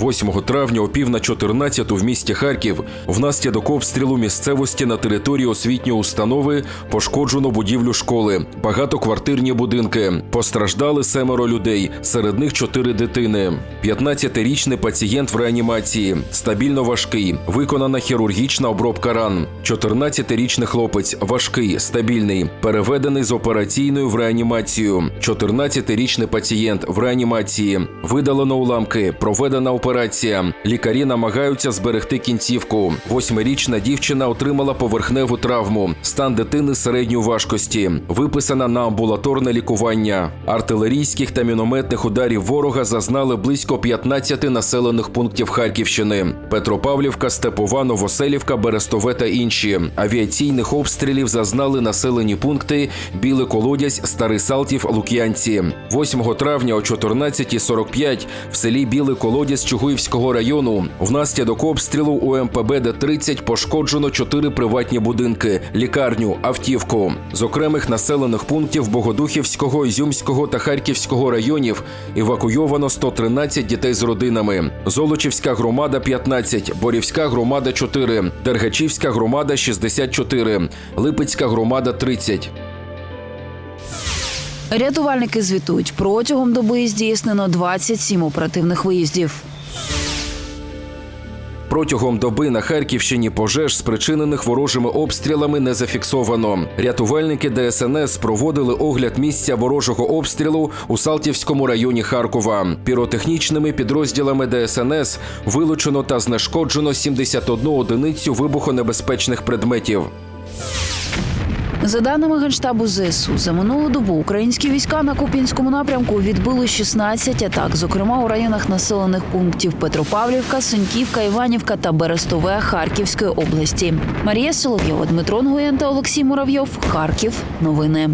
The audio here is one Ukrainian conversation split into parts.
8 травня о пів на 14 в місті Харків внаслідок обстрілу місцевості на території освітньої установи пошкоджено будівлю школи, багатоквартирні будинки. Постраждали семеро людей, серед них чотири дитини. 15-річний пацієнт в реанімації, стабільно важкий, виконана хірургічна обробка ран. 14-річний хлопець важкий, стабільний, переведений з операційної в реанімацію. 14-річний пацієнт в реанімації. Видалено уламки, проведена операція. Лікарі намагаються зберегти кінцівку. Восьмирічна дівчина отримала поверхневу травму. Стан дитини середньої важкості. Виписана на амбулаторне лікування. Артилерійських та мінометних ударів ворога зазнали близько 15 населених пунктів Харківщини: Петропавлівка, Степова, Новоселівка, Берестове та інші. Авіаційних обстрілів зазнали населені пункти Білий Колодязь, Старий Салтів, Лук'янці. 8 травня о 14.45 в селі Білий Колодязь Чугуївського району внаслідок обстрілу у МПБ Д-30 пошкоджено чотири приватні будинки, лікарню, автівку. З окремих населених пунктів Богодухівського, Ізюмського та Харківського районів евакуйовано 113 дітей з родинами. Золочівська громада 15, Борівська громада 4, Дергачівська громада 64, Липецька громада 30. Рятувальники звітують, протягом доби здійснено 27 оперативних виїздів. Протягом доби на Харківщині пожеж, спричинених ворожими обстрілами, не зафіксовано. Рятувальники ДСНС проводили огляд місця ворожого обстрілу у Салтівському районі Харкова. Піротехнічними підрозділами ДСНС вилучено та знешкоджено 71 одиницю вибухонебезпечних предметів. За даними генштабу ЗСУ, за минулу добу українські війська на Куп'янському напрямку відбили 16 атак, зокрема у районах населених пунктів Петропавлівка, Синьківка, Іванівка та Берестове Харківської області. Марія Соловйова, Дмитро Нгуєн та Олексій Муравйов. Харків. Новини.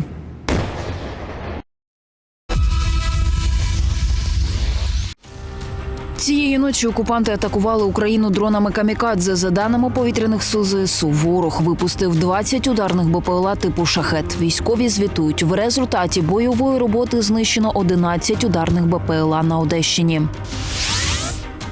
Цієї ночі окупанти атакували Україну дронами камікадзе. За даними повітряних сил ЗСУ, ворог випустив 20 ударних БПЛА типу шахет. Військові звітують в результаті бойової роботи знищено 11 ударних БПЛА на Одещині.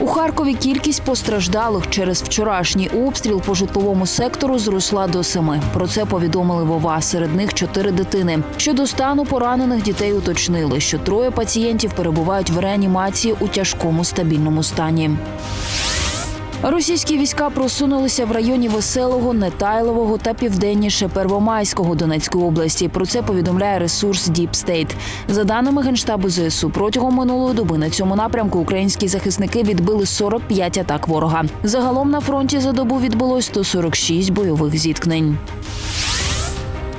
У Харкові кількість постраждалих через вчорашній обстріл по житловому сектору зросла до семи. Про це повідомили Вова. Серед них чотири дитини. Щодо стану поранених дітей уточнили, що троє пацієнтів перебувають в реанімації у тяжкому стабільному стані. Російські війська просунулися в районі Веселого, Нетайлового та південніше Первомайського Донецької області. Про це повідомляє ресурс Deep State. За даними генштабу ЗСУ, протягом минулої доби на цьому напрямку українські захисники відбили 45 атак ворога. Загалом на фронті за добу відбулось 146 бойових зіткнень.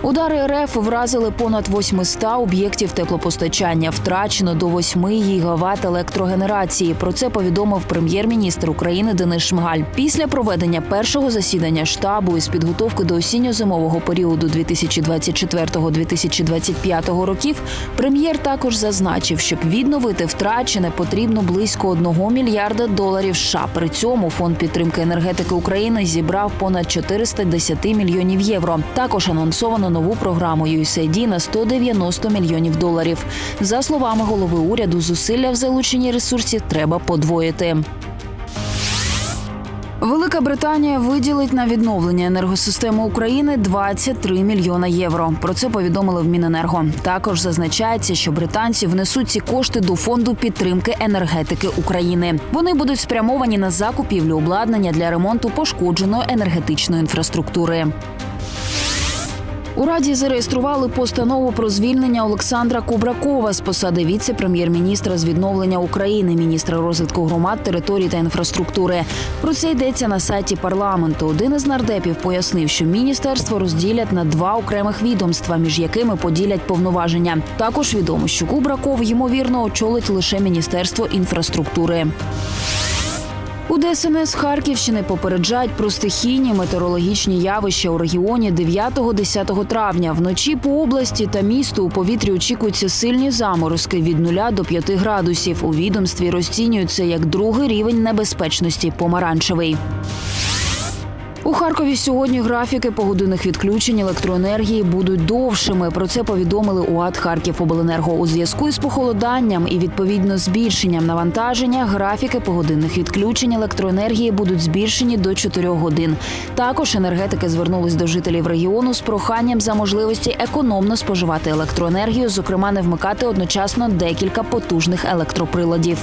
Удари РФ вразили понад 800 об'єктів теплопостачання. Втрачено до 8 гігават електрогенерації. Про це повідомив прем'єр-міністр України Денис Шмигаль. Після проведення першого засідання штабу із підготовки до осінньо-зимового періоду 2024-2025 років. Прем'єр також зазначив, щоб відновити втрачене потрібно близько 1 мільярда доларів. США. При цьому фонд підтримки енергетики України зібрав понад 410 мільйонів євро. Також анонсовано нову програму USAID на 190 мільйонів доларів. За словами голови уряду, зусилля в залученні ресурсів треба подвоїти. Велика Британія виділить на відновлення енергосистеми України 23 мільйона євро. Про це повідомили в Міненерго. Також зазначається, що британці внесуть ці кошти до фонду підтримки енергетики України. Вони будуть спрямовані на закупівлю обладнання для ремонту пошкодженої енергетичної інфраструктури. У раді зареєстрували постанову про звільнення Олександра Кубракова з посади віце-прем'єр-міністра з відновлення України, міністра розвитку громад, територій та інфраструктури. Про це йдеться на сайті парламенту. Один із нардепів пояснив, що міністерство розділять на два окремих відомства, між якими поділять повноваження. Також відомо, що Кубраков ймовірно очолить лише міністерство інфраструктури. У ДСНС Харківщини попереджають про стихійні метеорологічні явища у регіоні 9-10 травня. Вночі по області та місту у повітрі очікуються сильні заморозки від 0 до 5 градусів. У відомстві розцінюються як другий рівень небезпечності помаранчевий. У Харкові сьогодні графіки погодинних відключень електроенергії будуть довшими. Про це повідомили у АТ Харківобленерго. У зв'язку із похолоданням і відповідно збільшенням навантаження. Графіки погодинних відключень електроенергії будуть збільшені до 4 годин. Також енергетики звернулись до жителів регіону з проханням за можливості економно споживати електроенергію, зокрема не вмикати одночасно декілька потужних електроприладів.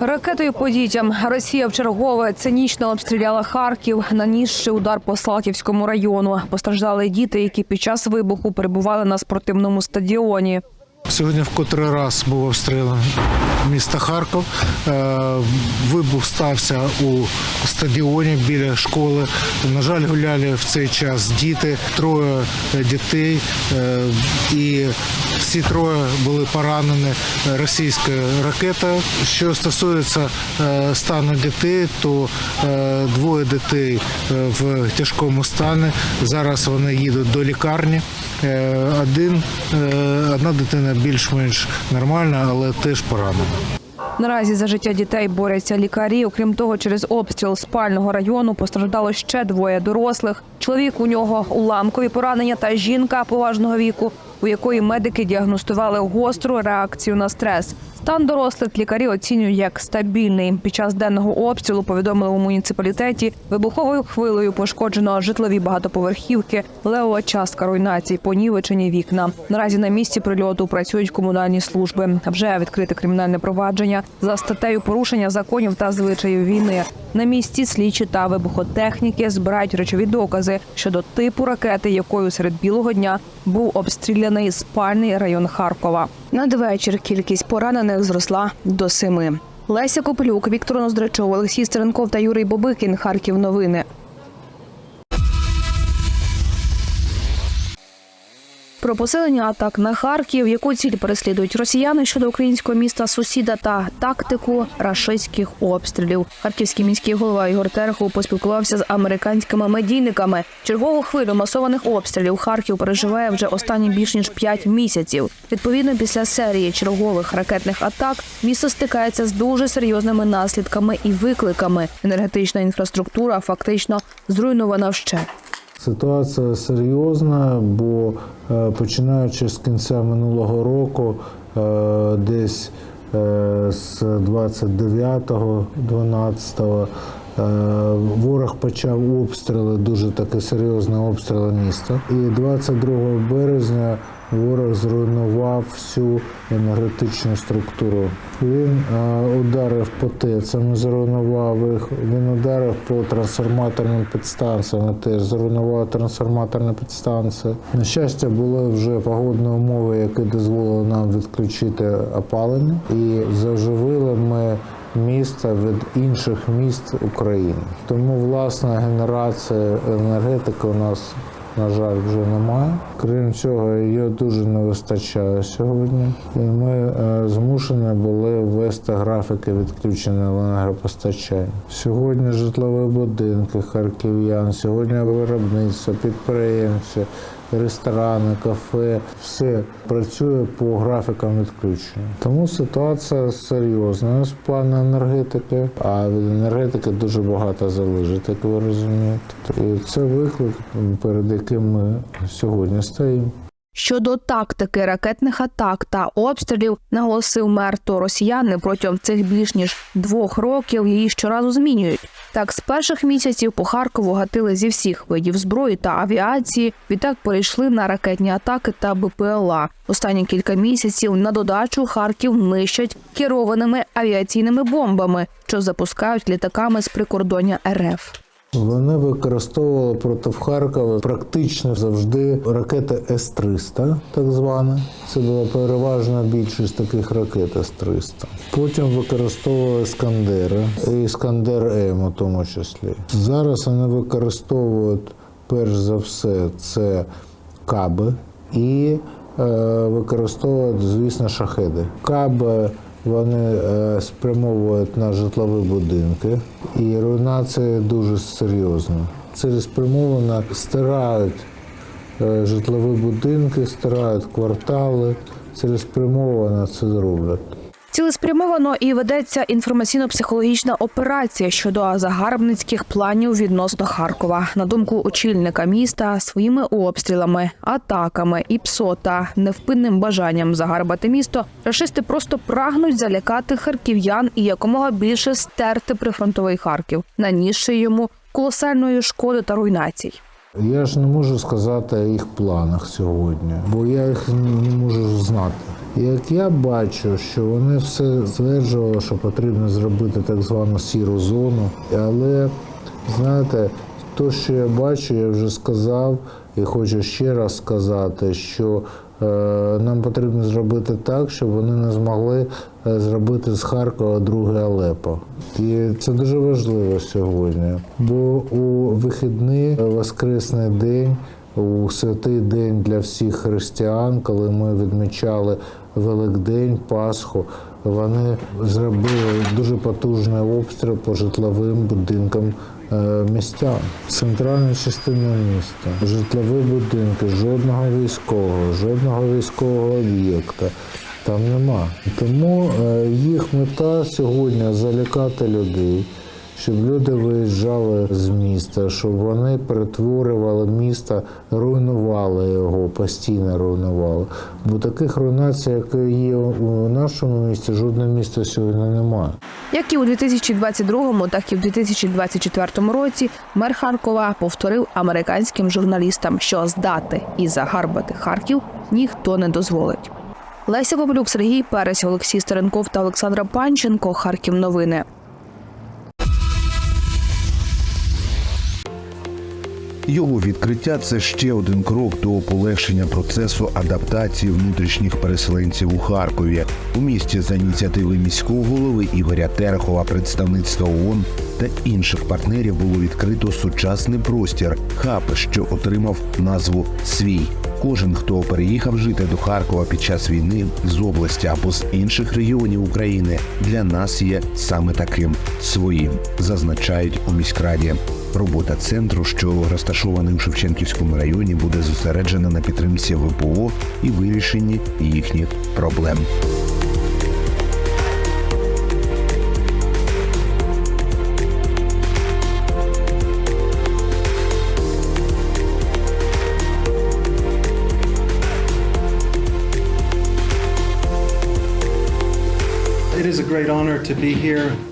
Ракетою по дітям Росія вчергове цинічно обстріляла Харків, нанісши удар по Слаківському району. Постраждали діти, які під час вибуху перебували на спортивному стадіоні. Сьогодні в котрий раз був обстрілян місто Харків. Е, Вибух стався у стадіоні біля школи. На жаль, гуляли в цей час діти, троє дітей, е, і всі троє були поранені російською ракетою. Що стосується е, стану дітей, то е, двоє дітей е, в тяжкому стані. Зараз вони їдуть до лікарні. Один, одна дитина більш-менш нормальна, але теж поранена. Наразі за життя дітей борються лікарі. Окрім того, через обстріл спального району постраждало ще двоє дорослих. Чоловік у нього уламкові поранення та жінка поважного віку, у якої медики діагностували гостру реакцію на стрес. Стан дорослих лікарі оцінюють як стабільний. Під час денного обстрілу повідомили у муніципалітеті. Вибуховою хвилею пошкоджено житлові багатоповерхівки, левова частка руйнацій, понівечені вікна. Наразі на місці прильоту працюють комунальні служби. Вже відкрите кримінальне провадження за статтею порушення законів та звичаїв війни. На місці слідчі та вибухотехніки збирають речові докази щодо типу ракети, якою серед білого дня був обстріляний спальний район Харкова. Надвечір кількість поранених зросла до семи. Леся Копелюк, Віктор Ноздрачов, Олексій Стеренков та Юрій Бобикін. Харків. Новини. Про посилення атак на Харків, яку ціль переслідують росіяни щодо українського міста сусіда та тактику рашистських обстрілів. Харківський міський голова Ігор Терехов поспілкувався з американськими медійниками. Чергову хвилю масованих обстрілів Харків переживає вже останні більш ніж 5 місяців. Відповідно, після серії чергових ракетних атак місто стикається з дуже серйозними наслідками і викликами. Енергетична інфраструктура фактично зруйнована вщент. Ситуація серйозна, бо е, починаючи з кінця минулого року, е, десь е, з 29-го, 12-го, е, ворог почав обстріли, дуже таке серйозні обстріли міста. І 22 березня ворог зруйнував всю енергетичну структуру. Він е, ударив по ТЕЦам, зруйнував їх. Він ударив по трансформаторним підстанціям, теж зруйнував трансформаторні підстанції. На щастя, були вже погодні умови, які дозволили нам відключити опалення, і заживили ми міста від інших міст України. Тому власна генерація енергетики у нас на жаль, вже немає. Крім цього, її дуже не вистачає сьогодні. І ми е, змушені були ввести графіки відключення енергопостачання. Сьогодні житлові будинки харків'ян, сьогодні виробництво, підприємці, ресторани, кафе, все працює по графікам відключення. Тому ситуація серйозна з плану енергетики, а від енергетики дуже багато залежить, як ви розумієте. І це виклик, перед яким ми сьогодні стоїмо. Щодо тактики ракетних атак та обстрілів, наголосив мер, то росіяни протягом цих більш ніж двох років її щоразу змінюють. Так, з перших місяців по Харкову гатили зі всіх видів зброї та авіації. Відтак перейшли на ракетні атаки та БПЛА. Останні кілька місяців на додачу Харків нищать керованими авіаційними бомбами, що запускають літаками з прикордоння РФ. Вони використовували проти Харкова практично завжди ракети С-300, так звана. Це була переважна більшість таких ракет С-300. Потім використовували Іскандери і Іскандер М у тому числі. Зараз вони використовують перш за все це каби і використовують, звісно, шахеди. Каби вони е, спрямовують на житлові будинки, і руйнація дуже серйозна. Цілеспрямовано стирають е, житлові будинки, стирають квартали, цілеспрямовано це роблять. Цілеспрямовано і ведеться інформаційно-психологічна операція щодо загарбницьких планів відносно Харкова. На думку очільника міста, своїми обстрілами, атаками і ПСО та невпинним бажанням загарбати місто, рашисти просто прагнуть залякати харків'ян і якомога більше стерти прифронтовий Харків, нанісши йому колосальної шкоди та руйнацій. Я ж не можу сказати їх планах сьогодні, бо я їх не можу знати. Як я бачу, що вони все стверджували, що потрібно зробити так звану сіру зону, але знаєте, то, що я бачу, я вже сказав і хочу ще раз сказати, що е, нам потрібно зробити так, щоб вони не змогли е, зробити з Харкова друге Алепо. І це дуже важливо сьогодні, бо у вихідний е, воскресний день. У святий день для всіх християн, коли ми відмічали Великдень, Пасху, вони зробили дуже потужний обстріл по житловим будинкам е, містян. Центральна частина міста, житлові будинки, жодного військового, жодного військового об'єкта. Там нема. Тому е, їх мета сьогодні залякати людей, щоб люди виїжджали з міста, щоб вони перетворювали місто, руйнували його, постійно руйнували. Бо таких руйнацій, які є у нашому місті, жодного міста сьогодні немає. Як і у 2022, так і в 2024 році мер Харкова повторив американським журналістам, що здати і загарбати Харків ніхто не дозволить. Леся Баблюк, Сергій Перес, Олексій Старенков та Олександра Панченко. Харків новини. Його відкриття це ще один крок до полегшення процесу адаптації внутрішніх переселенців у Харкові. У місті за ініціативи міського голови Ігоря Терехова, представництва ООН та інших партнерів було відкрито сучасний простір хаб, що отримав назву Свій. Кожен, хто переїхав жити до Харкова під час війни з області або з інших регіонів України, для нас є саме таким своїм, зазначають у міськраді. Робота центру, що розташований у Шевченківському районі, буде зосереджена на підтримці ВПО і вирішенні їхніх проблем.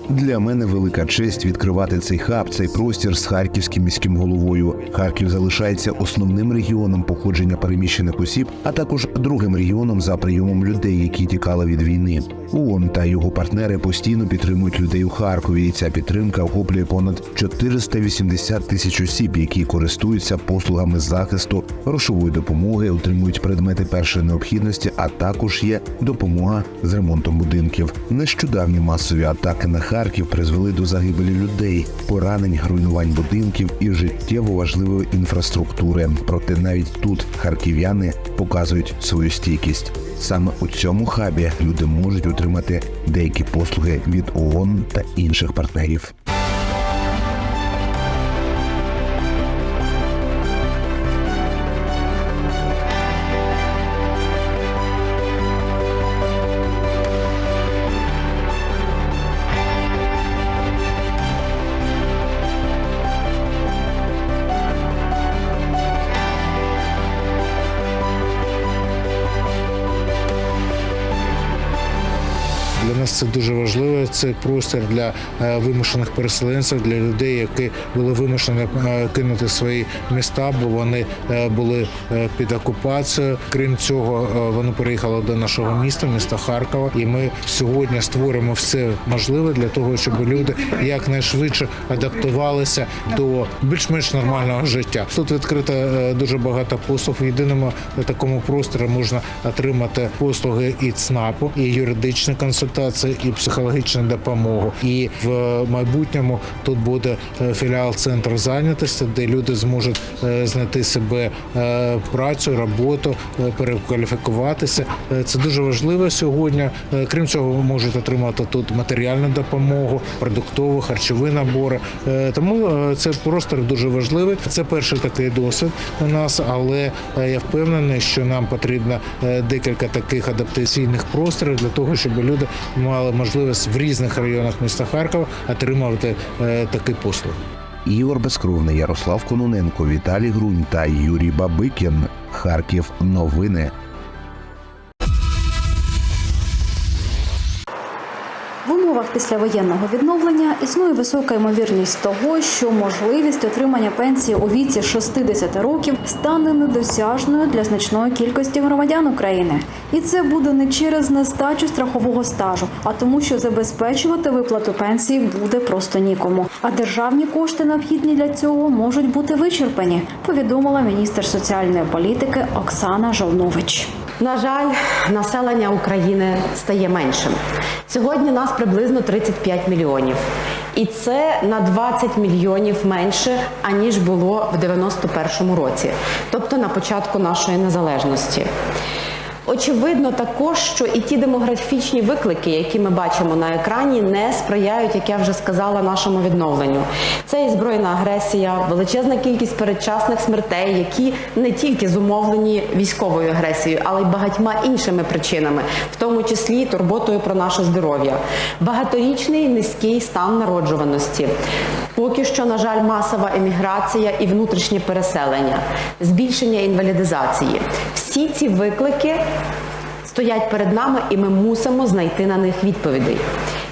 Для мене велика честь відкривати цей хаб, цей простір з харківським міським головою. Харків залишається основним регіоном походження переміщених осіб, а також другим регіоном за прийомом людей, які тікали від війни. ООН та його партнери постійно підтримують людей у Харкові. І ця підтримка охоплює понад 480 тисяч осіб, які користуються послугами захисту, грошової допомоги, отримують предмети першої необхідності, а також є допомога з ремонтом будинків. Нещодавні масові атаки на Харків призвели до загибелі людей, поранень, руйнувань будинків і життєво важливої інфраструктури. Проте навіть тут харків'яни показують свою стійкість. Саме у цьому хабі люди можуть отримати деякі послуги від ООН та інших партнерів. Це дуже важливо. Це простір для е, вимушених переселенців, для людей, які були вимушені е, кинути свої міста, бо вони е, були під окупацією. Крім цього, вони переїхали до нашого міста, міста Харкова. І ми сьогодні створимо все можливе для того, щоб люди якнайшвидше адаптувалися до більш-менш нормального життя. Тут відкрито дуже багато послуг. В єдиному такому просторі можна отримати послуги і ЦНАПу, і юридичні консультації, це і психологічна допомога. І в майбутньому тут буде е, філіал центру зайнятості, де люди зможуть е, знайти себе е, працю, роботу, перекваліфікуватися. Це дуже важливо сьогодні. Крім цього, можуть отримати тут матеріальну допомогу, продуктову, харчові набори. Тому це простор дуже важливий. Це перший такий досвід у нас, але я впевнений, що нам потрібно декілька таких адаптаційних просторів для того, щоб люди мали можливість в різних районах міста Харкова отримувати е, такий послуг. Ігор Безкровний, Ярослав Кононенко, Віталій Грунь та Юрій Бабикін. Харків. Новини. Умовах післявоєнного відновлення існує висока ймовірність того, що можливість отримання пенсії у віці 60 років стане недосяжною для значної кількості громадян України. І це буде не через нестачу страхового стажу, а тому, що забезпечувати виплату пенсії буде просто нікому. А державні кошти, необхідні для цього, можуть бути вичерпані. Повідомила міністр соціальної політики Оксана Жолнович. На жаль, населення України стає меншим. Сьогодні нас приблизно 35 мільйонів. І це на 20 мільйонів менше, аніж було в 91-му році, тобто на початку нашої незалежності. Очевидно також, що і ті демографічні виклики, які ми бачимо на екрані, не сприяють, як я вже сказала, нашому відновленню. Це і збройна агресія, величезна кількість передчасних смертей, які не тільки зумовлені військовою агресією, але й багатьма іншими причинами, в тому числі турботою про наше здоров'я, багаторічний низький стан народжуваності. Поки що, на жаль, масова еміграція і внутрішнє переселення, збільшення інвалідизації. Всі ці виклики стоять перед нами, і ми мусимо знайти на них відповідей.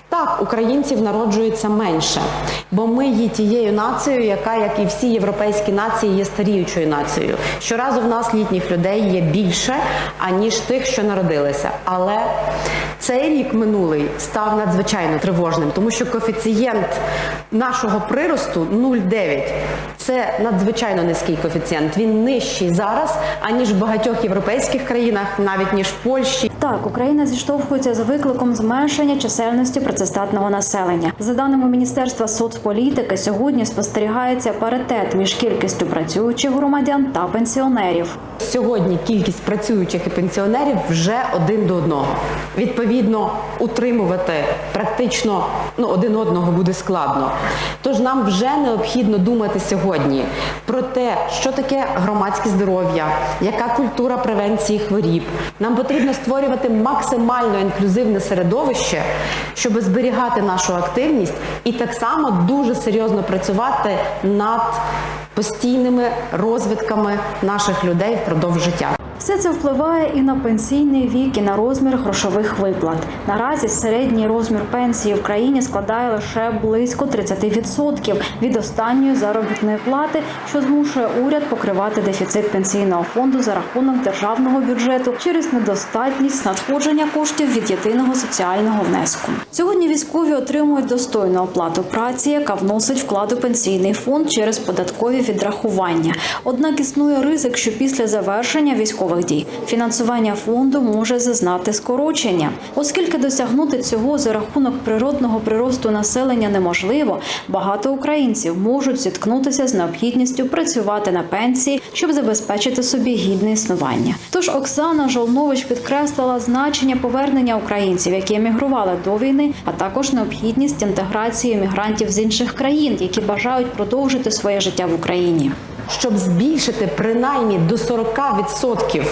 Так, українців народжується менше, бо ми є тією нацією, яка, як і всі європейські нації, є старіючою нацією. Щоразу в нас літніх людей є більше, аніж тих, що народилися. Але цей рік минулий став надзвичайно тривожним, тому що коефіцієнт нашого приросту 0,9. Це надзвичайно низький коефіцієнт. Він нижчий зараз, аніж в багатьох європейських країнах, навіть ніж в Польщі. Так, Україна зіштовхується з викликом зменшення чисельності працездатного населення. За даними Міністерства соцполітики, сьогодні спостерігається паритет між кількістю працюючих громадян та пенсіонерів. Сьогодні кількість працюючих і пенсіонерів вже один до одного. Відповідно, утримувати практично ну, один одного буде складно. Тож нам вже необхідно думати сьогодні про те, що таке громадське здоров'я, яка культура превенції хворіб. Нам потрібно створювати максимально інклюзивне середовище, щоб зберігати нашу активність і так само дуже серйозно працювати над постійними розвитками наших людей впродовж життя. Все це впливає і на пенсійний вік, і на розмір грошових виплат. Наразі середній розмір пенсії в країні складає лише близько 30% від останньої заробітної плати, що змушує уряд покривати дефіцит пенсійного фонду за рахунок державного бюджету через недостатність надходження коштів від єдиного соціального внеску. Сьогодні військові отримують достойну оплату праці, яка вносить вклад у пенсійний фонд через податкові відрахування. Однак існує ризик, що після завершення військових фінансування фонду може зазнати скорочення, оскільки досягнути цього за рахунок природного приросту населення неможливо. Багато українців можуть зіткнутися з необхідністю працювати на пенсії, щоб забезпечити собі гідне існування. Тож Оксана Жолнович підкреслила значення повернення українців, які емігрували до війни, а також необхідність інтеграції мігрантів з інших країн, які бажають продовжити своє життя в Україні. Щоб збільшити принаймні до 40%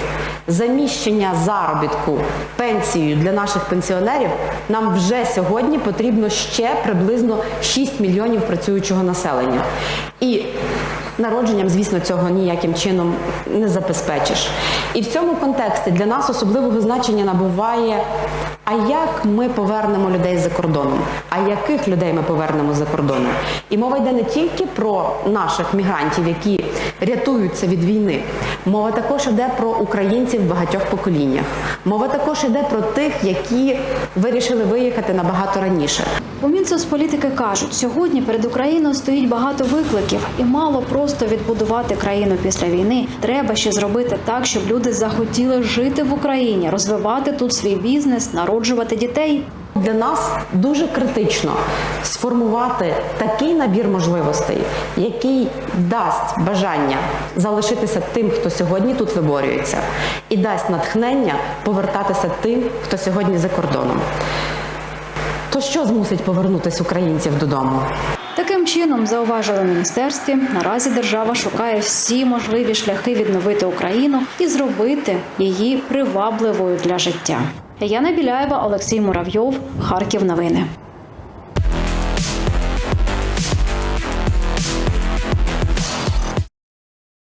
заміщення заробітку пенсією для наших пенсіонерів, нам вже сьогодні потрібно ще приблизно 6 мільйонів працюючого населення. І народженням, звісно, цього ніяким чином не забезпечиш. І в цьому контексті для нас особливого значення набуває. А як ми повернемо людей за кордоном? А яких людей ми повернемо за кордоном? І мова йде не тільки про наших мігрантів, які рятуються від війни. Мова також йде про українців в багатьох поколіннях. Мова також йде про тих, які вирішили виїхати набагато раніше. У Мінсоцполітики кажуть, сьогодні перед Україною стоїть багато викликів, і мало просто відбудувати країну після війни. Треба ще зробити так, щоб люди захотіли жити в Україні, розвивати тут свій бізнес, народжувати дітей. Для нас дуже критично сформувати такий набір можливостей, який дасть бажання залишитися тим, хто сьогодні тут виборюється, і дасть натхнення повертатися тим, хто сьогодні за кордоном. То що змусить повернутися українців додому? Таким чином, зауважили міністерстві, наразі держава шукає всі можливі шляхи відновити Україну і зробити її привабливою для життя. Яна Біляєва, Олексій Муравйов, Харків. Новини.